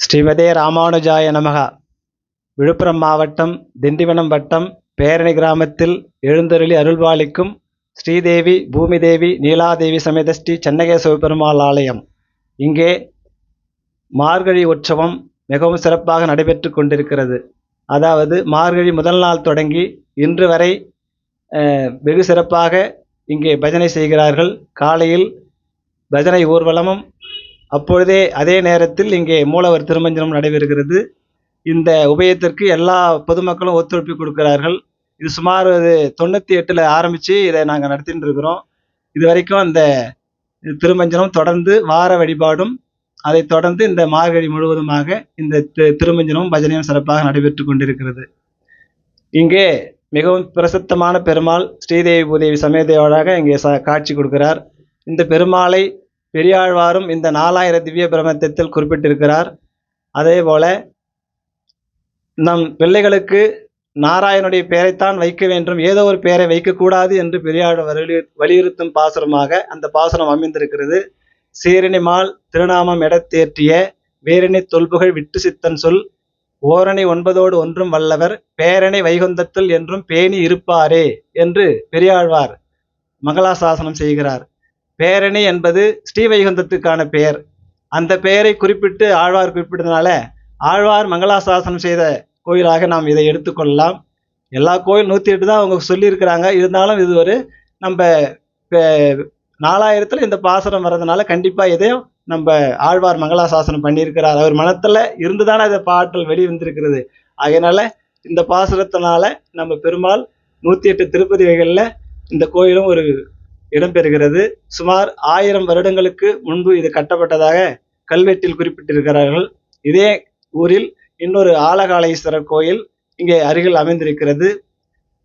ஸ்ரீமதே ராமானுஜாய நமகா. விழுப்புரம் மாவட்டம் திண்டிவனம் வட்டம் பேரணி கிராமத்தில் எழுந்தருளி அருள்பாலிக்கும் ஸ்ரீதேவி பூமிதேவி நீலாதேவி சமேத ஸ்ரீ சென்னகேசவ பெருமாள் ஆலயம். இங்கே மார்கழி உற்சவம் மிகவும் சிறப்பாக நடைபெற்று கொண்டிருக்கிறது. அதாவது மார்கழி முதல் நாள் தொடங்கி இன்று வரை வெகு சிறப்பாக இங்கே பஜனை செய்கிறார்கள். காலையில் பஜனை ஊர்வலமும் அப்பொழுதே அதே நேரத்தில் இங்கே மூலவர் திருமஞ்சனம் நடைபெறுகிறது. இந்த உபயத்திற்கு எல்லா பொதுமக்களும் ஒத்துழைப்பு கொடுக்கிறார்கள். இது சுமார் தொண்ணூற்றி எட்டில் ஆரம்பித்து இதை நாங்கள் நடத்திட்டு இருக்கிறோம். இது வரைக்கும் அந்த திருமஞ்சனம் தொடர்ந்து வார வழிபாடும் அதை தொடர்ந்து இந்த மார்கழி முழுவதுமாக இந்த திருமஞ்சனமும் பஜனையும் சிறப்பாக நடைபெற்று கொண்டிருக்கிறது. இங்கே மிகவும் பிரசித்தமான பெருமாள் ஸ்ரீதேவி பூதேவி சமேதையோடாக இங்கே ச காட்சி கொடுக்கிறார். இந்த பெருமாளை பெரியாழ்வாரும் இந்த நாலாயிர திவ்ய பிரபந்தத்தில் குறிப்பிட்டிருக்கிறார். அதே போல நம் பிள்ளைகளுக்கு நாராயணுடைய பெயரைத்தான் வைக்க வேண்டும். ஏதோ ஒரு பெயரை வைக்கக்கூடாது என்று பெரியார் வலியு வலியுறுத்தும் பாசுரமாக அந்த பாசுரம் அமைந்திருக்கிறது. சீரணிமால் திருநாமம் எடத்தேற்றிய வேரணி தொல்புகழ் விட்டு சித்தன் சொல் ஓரணி ஒன்பதோடு ஒன்றும் வல்லவர் பேரணி வைகுந்தத்தில் என்றும் பேணி இருப்பாரே என்று பெரியாழ்வார் மங்களாசாசனம் செய்கிறார். பேரணி என்பது ஸ்ரீவைகுந்தத்துக்கான பெயர். அந்த பெயரை குறிப்பிட்டு ஆழ்வார் குறிப்பிட்டதுனால ஆழ்வார் மங்களாசாசனம் செய்த கோயிலாக நாம் இதை எடுத்துக்கொள்ளலாம் எல்லா கோயில் நூற்றி எட்டு தான் அவங்க சொல்லியிருக்கிறாங்க. இருந்தாலும் இது ஒரு நம்ம நாலாயிரத்தில் இந்த பாசனம் வர்றதுனால கண்டிப்பாக இதையும் நம்ம ஆழ்வார் மங்களாசாசனம் பண்ணியிருக்கிறார். அவர் மனத்தில் இருந்து தானே இந்த பாட்டல் வெளிவந்திருக்கிறது. அதனால இந்த பாசுரத்தினால நம்ம பெருமாள் நூற்றி எட்டு திருப்பதி வகைகளில் இந்த கோயிலும் ஒரு இடம்பெறுகிறது. சுமார் ஆயிரம் வருடங்களுக்கு முன்பு இது கட்டப்பட்டதாக கல்வெட்டில் குறிப்பிட்டிருக்கிறார்கள். இதே ஊரில் இன்னொரு ஆலகாலேஸ்வரர் கோயில் இங்கே அருகில் அமைந்திருக்கிறது.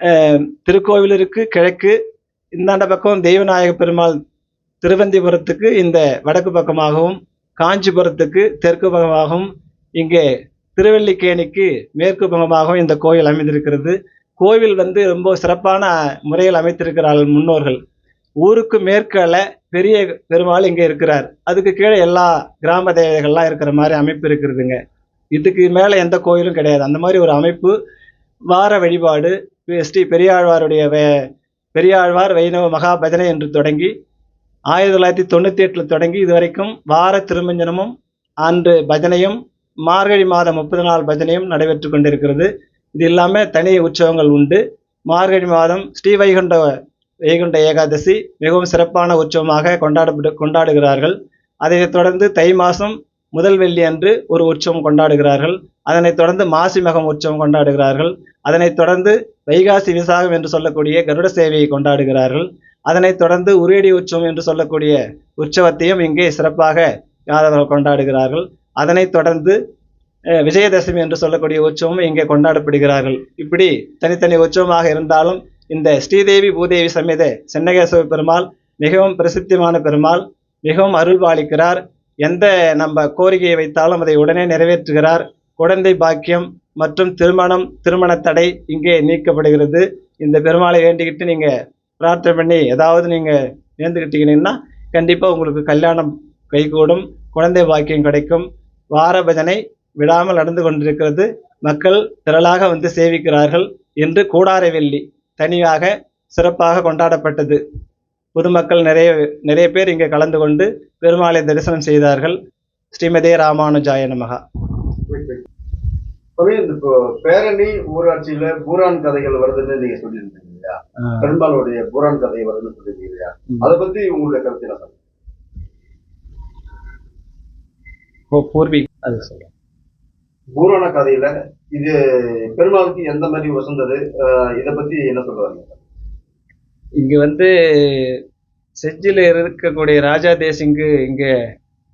அஹ், திருக்கோவிலூருக்கு கிழக்கு இந்தாண்ட பக்கம் தெய்வநாயக பெருமாள் திருவந்திபுரத்துக்கு இந்த வடக்கு பக்கமாகவும் காஞ்சிபுரத்துக்கு தெற்கு பக்கமாகவும் இங்கே திருவல்லிக்கேணிக்கு மேற்கு பக்கமாகவும் இந்த கோயில் அமைந்திருக்கிறது. கோவில் வந்து ரொம்ப சிறப்பான முறையில் அமைத்திருக்கிறார்கள் முன்னோர்கள். ஊருக்கு மேற்கால பெரிய பெருமாள் இங்கே இருக்கிறார். அதுக்கு கீழே எல்லா கிராம தேவதைகள்லாம் இருக்கிற மாதிரி அமைப்பு இருக்கிறதுங்க இதுக்கு மேலே எந்த கோயிலும் கிடையாது. அந்த மாதிரி ஒரு அமைப்பு வார வழிபாடு ஸ்ரீ பெரியாழ்வாருடைய வே- பெரியாழ்வார் வைணவ மகாபஜனை என்று தொடங்கி ஆயிரத்தி தொள்ளாயிரத்தி தொண்ணூற்றி எட்டில் தொடங்கி இது வரைக்கும் வார திருமஞ்சனமும் அன்று பஜனையும் மார்கழி மாதம் முப்பது நாள் பஜனையும் நடைபெற்று கொண்டிருக்கிறது. இது இல்லாமல் தனி உற்சவங்கள் உண்டு. மார்கழி மாதம் ஸ்ரீ வைகுண்ட ஏகாதசி மிகவும் சிறப்பான உற்சவமாக கொண்டாடப்பட்டு கொண்டாடுகிறார்கள். அதைத் தொடர்ந்து தை மாதம் முதல் வெள்ளி அன்று ஒரு உற்சவம் கொண்டாடுகிறார்கள். அதனைத் தொடர்ந்து மாசி மகம் உற்சவம் கொண்டாடுகிறார்கள். அதனைத் தொடர்ந்து வைகாசி விசாகம் என்று சொல்லக்கூடிய கருட சேவையை கொண்டாடுகிறார்கள். அதனைத் தொடர்ந்து உரியடி உற்சவம் என்று சொல்லக்கூடிய உற்சவத்தையும் இங்கே சிறப்பாக யாதவர்கள் கொண்டாடுகிறார்கள். அதனைத் தொடர்ந்து விஜயதசமி என்று சொல்லக்கூடிய உற்சவம் இங்கே கொண்டாடப்படுகிறார்கள். இப்படி தனித்தனி உற்சவமாக இருந்தாலும் இந்த ஸ்ரீதேவி பூதேவி சமேத சென்னகேசவ பெருமாள் மிகவும் பிரசித்தியான பெருமாள் மிகவும் அருள்பாலிக்கிறார். எந்த நம்ம கோரிக்கையை வைத்தாலும் அதை உடனே நிறைவேற்றுகிறார். குழந்தை பாக்கியம் மற்றும் திருமணம் திருமண தடை இங்கே நீக்கப்படுகிறது. இந்த பெருமாளை வேண்டிக்கிட்டு நீங்கள் பிரார்த்தனை பண்ணி ஏதாவது நீங்கள் நேர்ந்துக்கிட்டீங்கன்னா கண்டிப்பாக உங்களுக்கு கல்யாணம் கைகூடும் குழந்தை பாக்கியம் கிடைக்கும். வார பஜனை விடாமல் நடந்து கொண்டிருக்கிறது. மக்கள் திரளாக வந்து சேவிக்கிறார்கள். என்று கூடார வெள்ளி தனியாக சிறப்பாக கொண்டாடப்பட்டது. பொதுமக்கள் நிறைய நிறைய பேர் இங்கே கலந்து கொண்டு பெருமாளை தரிசனம் செய்தார்கள். ஸ்ரீமதே ராமானுஜாய நமகா. இப்போ பேரணி ஊராட்சியில பூரான் கதைகள் வருதுன்னு நீங்க சொல்லியிருந்தீங்க இல்லையா? பெரும்பாலுடைய பூரான் கதை வருதுன்னு சொல்லியிருந்தீங்க இல்லையா. அதை பத்தி உங்களுடைய கருத்து என்ன சொல்லுங்க ஓ பூர்வி அது சொல்றேன் பூரண கதையில இது பெருமாளுக்கு எந்த மாதிரி வசந்தது? இதை பத்தி என்ன சொல்றாங்க இங்க வந்து செஞ்சில இருக்கக்கூடிய ராஜா தேசிங்கு இங்க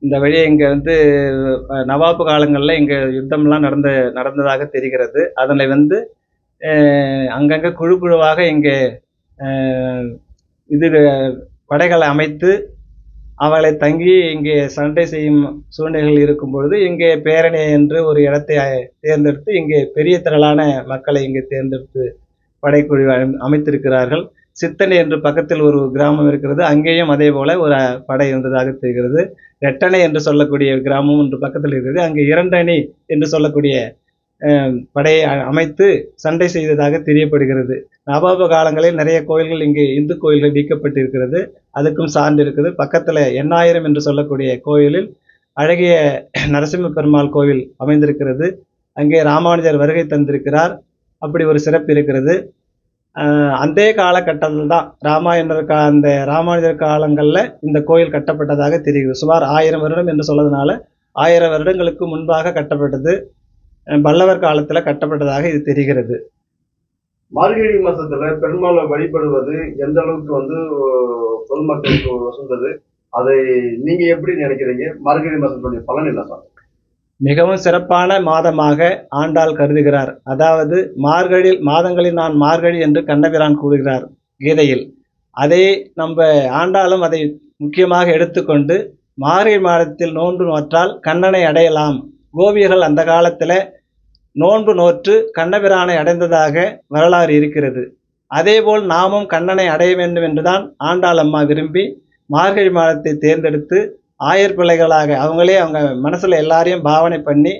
இந்த வழியை இங்க வந்து நவாபு காலங்கள்ல இங்க யுத்தம்லாம் நடந்த நடந்ததாக தெரிகிறது. அதனை வந்து அங்கங்கே அங்கங்க குழு குழுவாக இங்கே இது படைகளை அமைத்து அவளை தங்கி இங்கே சண்டை செய்யும் சூழ்நிலைகள் இருக்கும் பொழுது இங்கே பேரணி என்று ஒரு இடத்தை தேர்ந்தெடுத்து இங்கே பெரிய திரளான மக்களை இங்கே தேர்ந்தெடுத்து படைக்குழு அமை- அமைத்திருக்கிறார்கள். சித்தனை என்று பக்கத்தில் ஒரு கிராமம் இருக்கிறது. அங்கேயும் அதே போல ஒரு படை இருந்ததாக தெரிகிறது. ரெட்டணை என்று சொல்லக்கூடிய கிராமம் ஒன்று பக்கத்தில் இருக்கிறது. அங்கே இரண்டணி என்று சொல்லக்கூடிய படையை அமைத்து சண்டை செய்ததாக தெரியப்படுகிறது. நவாப காலங்களில் நிறைய கோயில்கள் இங்கே இந்து கோயில்கள் நீக்கப்பட்டிருக்கிறது அதுக்கும் சான்று இருக்குது பக்கத்தில் எண்ணாயிரம் என்று சொல்லக்கூடிய கோயிலில் அழகிய நரசிம்ம பெருமாள் கோவில் அமைந்திருக்கிறது. அங்கே ராமானுஜர் வருகை தந்திருக்கிறார். அப்படி ஒரு சிறப்பு இருக்கிறது. அந்த காலகட்டத்தில் தான் ராமாயணர் கா அந்த ராமானுஜர் காலங்களில் இந்த கோயில் கட்டப்பட்டதாக தெரிகிறது. சுமார் ஆயிரம் வருடம் என்று சொல்லதுனால ஆயிரம் வருடங்களுக்கு முன்பாக கட்டப்பட்டது. பல்லவர் காலத்தில் கட்டப்பட்டதாக இது தெரிகிறது. மார்கழி மாசத்துல பெருமாளை வழிபடுவது எந்த அளவுக்கு வந்து பொதுமக்களுக்கு வசந்தது? அதை நீங்க எப்படி நினைக்கிறீங்க? மார்கழி மாசத்துடைய பலன் என்ன சார்? மிகவும் சிறப்பான மாதமாக ஆண்டாள் கருதுகிறார். அதாவது மார்கழி மாதங்களில் நான் மார்கழி என்று கண்ணபிரான் கூறுகிறார் கீதையில். அதை நம்ம ஆண்டாளும் அதை முக்கியமாக எடுத்துக்கொண்டு மார்கழி மாதத்தில் நோன்பு நோற்றால் கண்ணனை அடையலாம். கோபியர்கள் அந்த காலத்தில் நோன்பு நோற்று கண்ணபிரானை அடைந்ததாக வரலாறு இருக்கிறது. அதேபோல் நாமும் கண்ணனை அடைய வேண்டும் என்றுதான் ஆண்டாள் அம்மா விரும்பி மார்கழி மாதத்தை தேர்ந்தெடுத்து ஆயர் பிள்ளைகளாக அவங்களே அவங்க மனசில் எல்லாரையும் பாவனை பண்ணி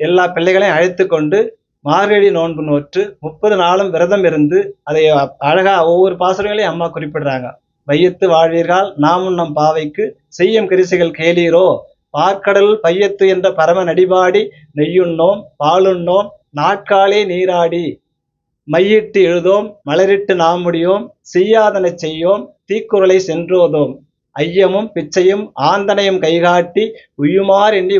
எல்லா பிள்ளைகளையும் அழைத்து கொண்டு மார்கழி நோன்பு நோற்று முப்பது நாளும் விரதம் இருந்து அதை அழகாக ஒவ்வொரு பாசுரங்களையும் அம்மா குறிப்பிடுறாங்க. வையத்து வாழ்வீர்கள் நாமும் நம் பாவைக்கு செய்யும் கிரிசைகள் கேளீரோ பார்க்கடல் பையத்து என்ற பரம நடிபாடி நெய்யுண்ணோம் பாலுண்ணோம் நாட்காலே நீராடி. மையிட்டு எழுதோம் மலரிட்டு நாமுடியோம் முடியோம் செய்யாதன செய்யோம் தீக்குறளை சென்றோதோம். ஐயமும் பிச்சையும் ஆந்தனையும் கைகாட்டி உய்யுமார் எண்ணி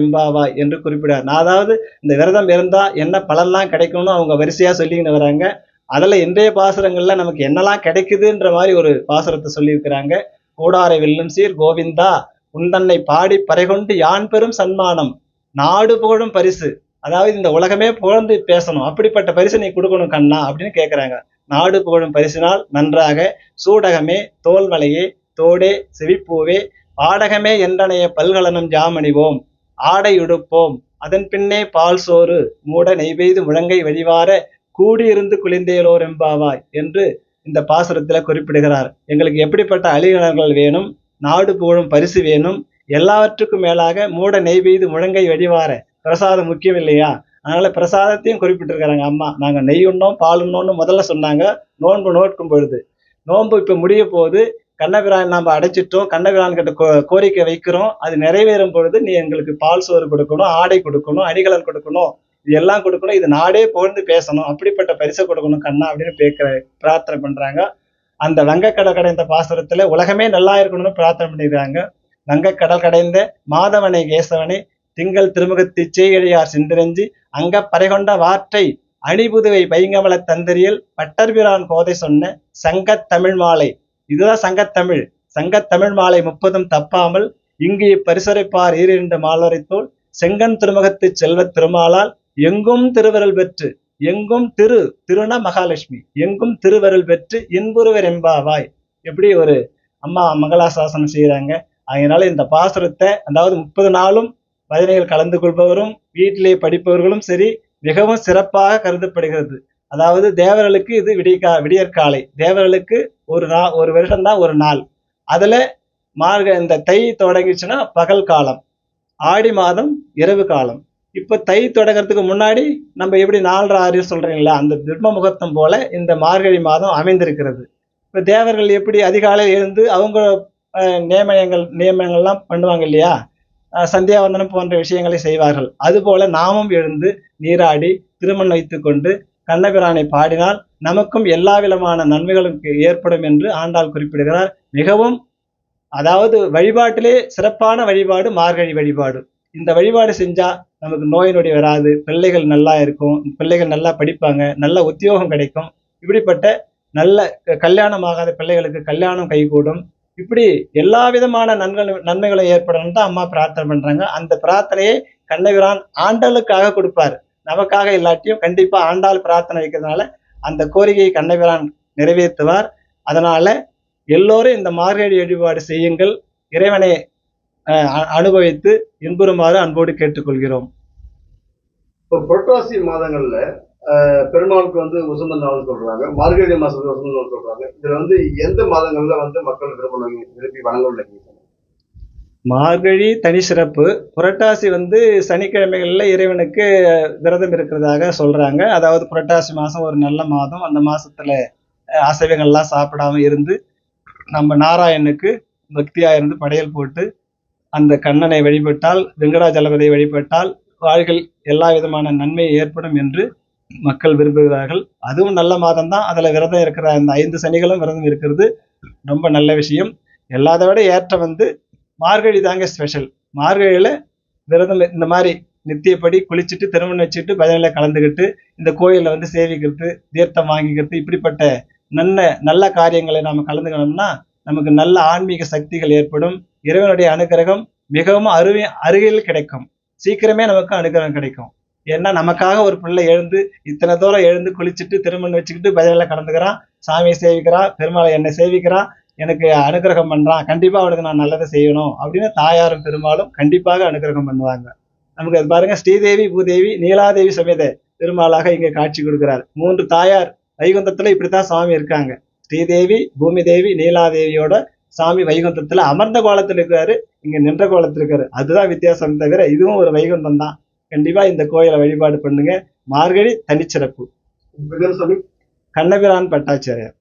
எம்பாவா என்று குறிப்பிடார் நான் அதாவது இந்த விரதம் இருந்தால் என்ன பலன்லாம் கிடைக்கும்னு அவங்க வரிசையாக சொல்லிக்கிட்டு வராங்க. அதில் இன்றைய பாசுரங்களில் நமக்கு என்னெல்லாம் கிடைக்குதுன்ற மாதிரி ஒரு பாசுரத்தை சொல்லியிருக்கிறாங்க. கூடாரை வெல்லும் சீர் கோவிந்தா உந்தன்னை பாடி பறைகொண்டு யான் பெரும் சன்மானம்? நாடு புகழும் பரிசு. அதாவது இந்த உலகமே புகழ்ந்து பேசணும். அப்படிப்பட்ட பரிசு நீ கொடுக்கணும் கண்ணா அப்படின்னு கேட்குறாங்க நாடு புகழும் பரிசினால் நன்றாக சூடகமே தோல்வளையே தோடே செவிப்பூவே பாடகமே என்றனைய பல்கலனும் ஜாமணிவோம். ஆடை உடுப்போம். அதன் பின்னே பால் சோறு. மூட நெய்வெய்து முழங்கை வழிவார கூடியிருந்து குளிந்தேலோர் எம்பாவாய் என்று இந்த பாசுரத்தில் குறிப்பிடுகிறார். எங்களுக்கு எப்படிப்பட்ட அழிகலன்கள் வேணும்? நாடு புகழும் பரிசு வேணும். எல்லாவற்றுக்கும் மேலாக மூட நெய் பெய்து முழங்கை வழிவார பிரசாதம் முக்கியம் இல்லையா அதனால பிரசாதத்தையும் குறிப்பிட்டிருக்கிறாங்க அம்மா. நாங்கள் நெய் உண்ணோம் பால் உண்ணோம்னு முதல்ல சொன்னாங்க. நோன்பு நோட்கும் பொழுது. நோன்பு இப்போ முடிய போது கண்ணபிரான் நாம் அடைச்சிட்டோம். கண்ணபிரான் கிட்ட கோ- கோரிக்கை வைக்கிறோம். அது நிறைவேறும் பொழுது நீ எங்களுக்கு பால் சோறு கொடுக்கணும் ஆடை கொடுக்கணும் அணிகலன் கொடுக்கணும். இது எல்லாம் கொடுக்கணும். இது நாடே புகழ்ந்து பேசணும். அப்படிப்பட்ட பரிசை கொடுக்கணும் கண்ணா அப்படின்னு பேக்கிற பிரார்த்தனை பண்றாங்க. அந்த வங்கக்கடல் கடைந்த பாசுரத்துல உலகமே நல்லா இருக்கணும்னு பிரார்த்தனை பண்ணிடுறாங்க வங்கக்கடல் கடைந்த மாதவனை கேசவனை திங்கள் திருமுகத்தி சேயழியார் சிந்திரஞ்சி அங்க பறைகொண்ட வாற்றை அணிபுதுவை பைங்கமல தந்தரியல் பட்டர்பிரான் கோதை சொன்ன சங்கத்தமிழ் மாலை. இதுதான் சங்கத்தமிழ் சங்கத்தமிழ் மாலை முப்பதும் தப்பாமல் இங்கு இப்பரிசரைப்பார் ஈரிரண்டு மாலரைத்தோல் செங்கன் திருமுகத்து செல்வத் திருமாலால் எங்கும் திருவிரல் பெற்று எங்கும் திரு திருனா மகாலட்சுமி. எங்கும் திருவருள் பெற்று இன்புருவர் எம்பாவாய் எப்படி ஒரு அம்மா மங்களாசாசனம் செய்கிறாங்க அதனால இந்த பாசுரத்தை அதாவது முப்பது நாளும் பஜனைகள் கலந்து கொள்பவரும் வீட்டிலே படிப்பவர்களும் சரி மிகவும் சிறப்பாக கருதப்படுகிறது. அதாவது தேவர்களுக்கு இது விடியற்கா விடியற்காலை. தேவர்களுக்கு ஒரு நா ஒரு வருஷம்தான் ஒரு நாள். அதில் மார்க இந்த தை தொடங்கிச்சுன்னா பகல் காலம். ஆடி மாதம் இரவு காலம். இப்போ தை தொடங்கிறதுக்கு முன்னாடி நம்ம எப்படி நாலரை ஆறு சொல்கிறீங்களா அந்த பிரம்ம முகூர்த்தம் போல இந்த மார்கழி மாதம் அமைந்திருக்கிறது. இப்போ தேவர்கள் எப்படி அதிகாலையில் எழுந்து அவங்க நியமனங்கள் நியமனங்கள்லாம் பண்ணுவாங்க இல்லையா? சந்தியாவந்தனம் போன்ற விஷயங்களை செய்வார்கள். அதுபோல நாமும் எழுந்து நீராடி திருமணம் வைத்துக்கொண்டு கண்ணபிரானை பாடினால் நமக்கும் எல்லா விதமான நன்மைகளும் ஏற்படும் என்று ஆண்டாள் குறிப்பிடுகிறார். மிகவும் அதாவது வழிபாட்டிலே சிறப்பான வழிபாடு மார்கழி வழிபாடு. இந்த வழிபாடு செஞ்சா நமக்கு நோய் நொடி வராது பிள்ளைகள் நல்லா இருக்கும் பிள்ளைகள் நல்லா படிப்பாங்க நல்ல உத்தியோகம் கிடைக்கும். இப்படிப்பட்ட நல்ல க- கல்யாணமாகாத பிள்ளைகளுக்கு கல்யாணம் கைகூடும். இப்படி எல்லா விதமான நன்மைகள் நன்மைகளும் ஏற்படணும் தான் அம்மா பிரார்த்தனை பண்றாங்க. அந்த பிரார்த்தனையை கண்ணபிரான் ஆண்டாளுக்காக கொடுப்பார். நமக்காக இல்லாட்டியும் கண்டிப்பா ஆண்டாள் பிரார்த்தனை வைக்கிறதுனால அந்த கோரிக்கையை கண்ணபிரான் நிறைவேற்றுவார். அதனால எல்லோரும் இந்த மார்கழி வழிபாடு செய்யுங்கள். இறைவனை அனுபவித்து இன்புறுமாறு அன்போடு கேட்டுக்கொள்கிறோம். இப்போ புரட்டாசி மாதங்கள்ல பெருமாளுக்கு வந்து உசந்த நாள் சொல்றாங்க மார்கழி மாசத்துக்கு உசந்த நாள் சொல்றாங்க. இதுல வந்து எந்த மாதங்கள்ல வந்து மக்கள் விரும்பணும் விரும்பி வணங்க மார்கழி தனி சிறப்பு. புரட்டாசி வந்து சனிக்கிழமைகளில் இறைவனுக்கு விரதம் இருக்கிறதாக சொல்றாங்க. அதாவது புரட்டாசி மாதம் ஒரு நல்ல மாதம். அந்த மாசத்துல அஹ், அசைவங்கள்லாம் சாப்பிடாம இருந்து நம்ம நாராயணனுக்கு பக்தியா இருந்து படையல் போட்டு அந்த கண்ணனை வழிபட்டால் வெங்கடாஜலபதியை வழிபட்டால் வாழ்கள் எல்லா விதமான நன்மை ஏற்படும் என்று மக்கள் விரும்புகிறார்கள். அதுவும் நல்ல மாதம் தான் அதில் விரதம் இருக்கிற அந்த ஐந்து சனிகளும் விரதம் இருக்கிறது. ரொம்ப நல்ல விஷயம். எல்லாத விட ஏற்ற வந்து மார்கழி தாங்க ஸ்பெஷல் மார்கழியில் விரதம் இந்த மாதிரி நித்தியப்படி குளிச்சுட்டு திருமணம் வச்சுட்டு பஜனையில் கலந்துக்கிட்டு இந்த கோயிலில் வந்து சேவிக்கிறது தீர்த்தம் வாங்கிக்கிறது இப்படிப்பட்ட நல்ல நல்ல காரியங்களை நாம் கலந்துக்கணும்னா நமக்கு நல்ல ஆன்மீக சக்திகள் ஏற்படும். இறைவனுடைய அனுகிரகம் மிகவும் அருவி அருகில் கிடைக்கும். சீக்கிரமே நமக்கு அனுகிரகம் கிடைக்கும். ஏன்னா நமக்காக ஒரு பிள்ளை எழுந்து இத்தனை தூரம் எழுந்து குளிச்சுட்டு திருமணம் வச்சுக்கிட்டு பஜனையில் கலந்துக்கிறான் சாமியை சேவிக்கிறான் பெருமாளை என்னை சேவிக்கிறான் எனக்கு அனுகிரகம் பண்ணுறான் கண்டிப்பாக அவனுக்கு நான் நல்லதை செய்யணும் அப்படின்னு தாயாரும் பெருமாளும் கண்டிப்பாக அனுகிரகம் பண்ணுவாங்க. நமக்கு அது பாருங்க ஸ்ரீதேவி பூதேவி நீலாதேவி சமேத பெருமாளாக இங்கே காட்சி கொடுக்கிறார். மூன்று தாயார் வைகுந்தத்தில் இப்படித்தான் சுவாமி இருக்காங்க. ஸ்ரீதேவி பூமி தேவி நீலாதேவியோட சாமி வைகுந்தத்துல அமர்ந்த கோலத்துல இருக்காரு இங்க நின்ற கோலத்துல இருக்காரு. அதுதான் வித்தியாசம் தவிர இதுவும் ஒரு வைகுந்தம் தான். கண்டிப்பா இந்த கோயிலை வழிபாடு பண்ணுங்க. மார்கழி தனிச்சிறப்பு. கண்ணபிரான் பட்டாச்சாரியார்.